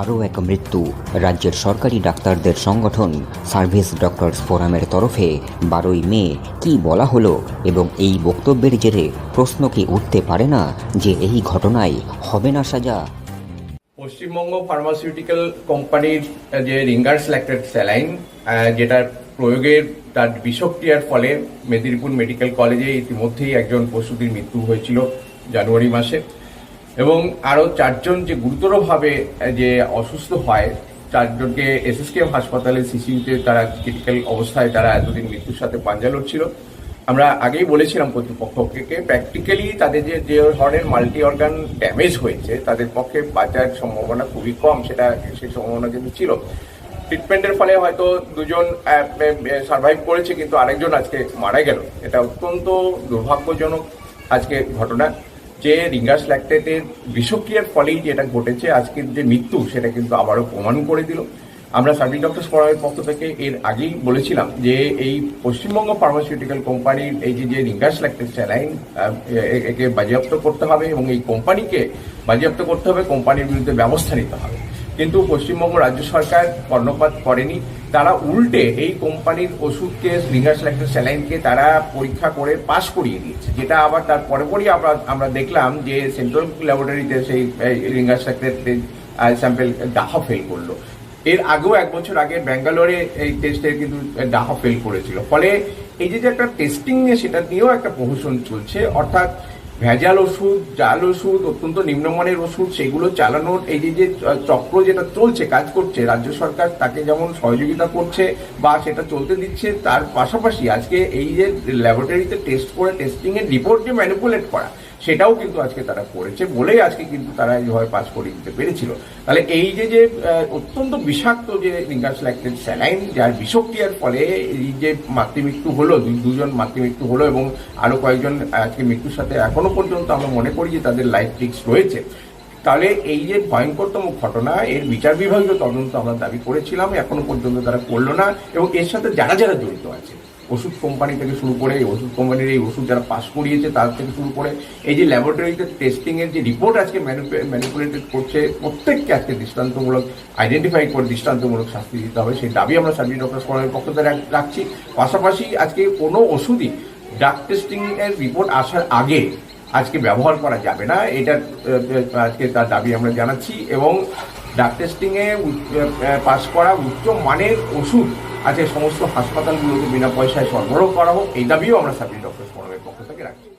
আরও এক মৃত্যু। রাজ্যের সরকারি ডাক্তারদের সংগঠন সার্ভিস ডক্টরস ফোরামের তরফে বারোই মে কি বলা হলো এবং এই বক্তব্যের জেরে প্রশ্ন কি উঠতে পারে না যে এই ঘটনায় হবে না সাজা? পশ্চিমবঙ্গ ফার্মাসিউটিক্যাল কোম্পানির যে রিঙ্গার সিলেক্টেড স্যালাইন যেটার প্রয়োগের তার বিষক্রিয়ার ফলে মেদিনীপুর মেডিকেল কলেজে ইতিমধ্যেই একজন প্রসূতির মৃত্যু হয়েছিল জানুয়ারি মাসে। এবং আরও চারজন যে গুরুতরভাবে যে অসুস্থ হয়, চারজনকে এসএসকেএম হাসপাতালে সিসিউতে তারা ক্রিটিক্যাল অবস্থায় তারা এতদিন মৃত্যুর সাথে পাঞ্জা লড়ছিল আমরা আগেই বলেছিলাম কর্তৃপক্ষকে প্র্যাকটিক্যালি তাদের যে যে ধরনের মাল্টি অর্গান ড্যামেজ হয়েছে, তাদের পক্ষে বাঁচার সম্ভাবনা খুবই কম, সেটা সেই সম্ভাবনা কিন্তু ছিল। ট্রিটমেন্টের ফলে হয়তো দুজন সার্ভাইভ করেছে, কিন্তু আরেকজন আজকে মারা গেল। এটা অত্যন্ত দুর্ভাগ্যজনক আজকে ঘটনা। যে রিঙ্গাস ল্যাকটেটের বিষক্রিয়ার ফলেই যেটা ঘটেছে, আজকের যে মৃত্যু, সেটা কিন্তু আবারও প্রমাণ করে দিল। আমরা সার্ভিস ডক্টর ফোরামের পক্ষ থেকে এর আগেই বলেছিলাম যে এই পশ্চিমবঙ্গ ফার্মাসিউটিক্যাল কোম্পানির এই যে যে রিঙ্গাস ল্যাকটেট স্যালাইন একে বাজেয়াপ্ত করতে হবে এবং এই কোম্পানিকে বাজেয়াপ্ত করতে হবে, কোম্পানির বিরুদ্ধে ব্যবস্থা নিতে হবে। কিন্তু পশ্চিমবঙ্গ রাজ্য সরকার কর্ণপাত করেনি। তারা উল্টে এই কোম্পানির ওষুধকে রিঙ্গাস ল্যাকটেট স্যালাইনকে তারা পরীক্ষা করে পাশ করিয়ে দিয়েছে, যেটা আবার তার পরে পরই আমরা আমরা দেখলাম যে সেন্ট্রাল ল্যাবরেটরিতে সেই রিঙ্গাস ল্যাকটেট স্যাম্পেল ডাহা ফেল করল। এর আগেও এক বছর আগে ব্যাঙ্গালোরে এই টেস্টে কিন্তু ডাহা ফেল করেছিল। ফলে এই যে যে একটা টেস্টিং নিয়ে সেটা নিয়েও একটা প্রহসন চলছে, অর্থাৎ ভেজাল ওষুধ, জাল ওষুধ, অত্যন্ত নিম্নমানের ওষুধ, সেগুলো চালানোর এই যে যে চক্র যেটা চলছে, কাজ করছে, রাজ্য সরকার তাকে যেমন সহযোগিতা করছে বা সেটা চলতে দিচ্ছে, তার পাশাপাশি আজকে এই যে ল্যাবরেটরিতে টেস্ট করে টেস্টিং এর রিপোর্ট যে ম্যানিপুলেট করা সেটাও কিন্তু আজকে তারা করেছে বলেই আজকে কিন্তু তারা এইভাবে পাস করে দিতে পেরেছিল। তাহলে এই যে যে অত্যন্ত বিষাক্ত যে রিঙ্গাস ল্যাকটেড স্যালাইন, যার বিষক্রিয়ার ফলে এই যে মাতৃমৃত্যু হলো দুজন মাতৃমৃত্যু হলো এবং আরও কয়েকজন আজকে মৃত্যুর সাথে এখনও পর্যন্ত আমরা মনে করি যে তাদের লাইফ রিস্ক রয়েছে। তাহলে এই যে ভয়ঙ্করতম ঘটনা, এর বিচার বিভাগীয় তদন্ত আমরা দাবি করেছিলাম, এখনও পর্যন্ত তারা করল না এবং এর সাথে যারা যারা জড়িত আছে। ওষুধ কোম্পানি থেকে শুরু করে এই ওষুধ কোম্পানির এই ওষুধ যারা পাস করিয়েছে তার থেকে শুরু করে এই যে ল্যাবরেটরিতে টেস্টিং এর যে রিপোর্ট আজকে ম্যানিপুলেটেড করছে, প্রত্যেককে আজকে দৃষ্টান্তমূলক আইডেন্টিফাই করে দৃষ্টান্তমূলক শাস্তি দিতে হবে। সেই দাবি আমরা সার্ভিস ডক্টর ফোরামের পক্ষ থেকে রাখছি। পাশাপাশি আজকে কোনো ওষুধই ড্রাগ টেস্টিং এর রিপোর্ট আসার আগে আজকে ব্যবহার করা যাবে না। এটা আজকে তার দাবি আমরা জানাচ্ছি। এবং ড্রাগ টেস্টিংয়ে পাস করা উচ্চ মানের ওষুধ আজকে সমস্ত হাসপাতালগুলোকে বিনা পয়সায় সরবরাহ করা হোক, এই দাবিও আমরা সার্ভিস ডক্টর ফোরামের পক্ষ থেকে রাখছি।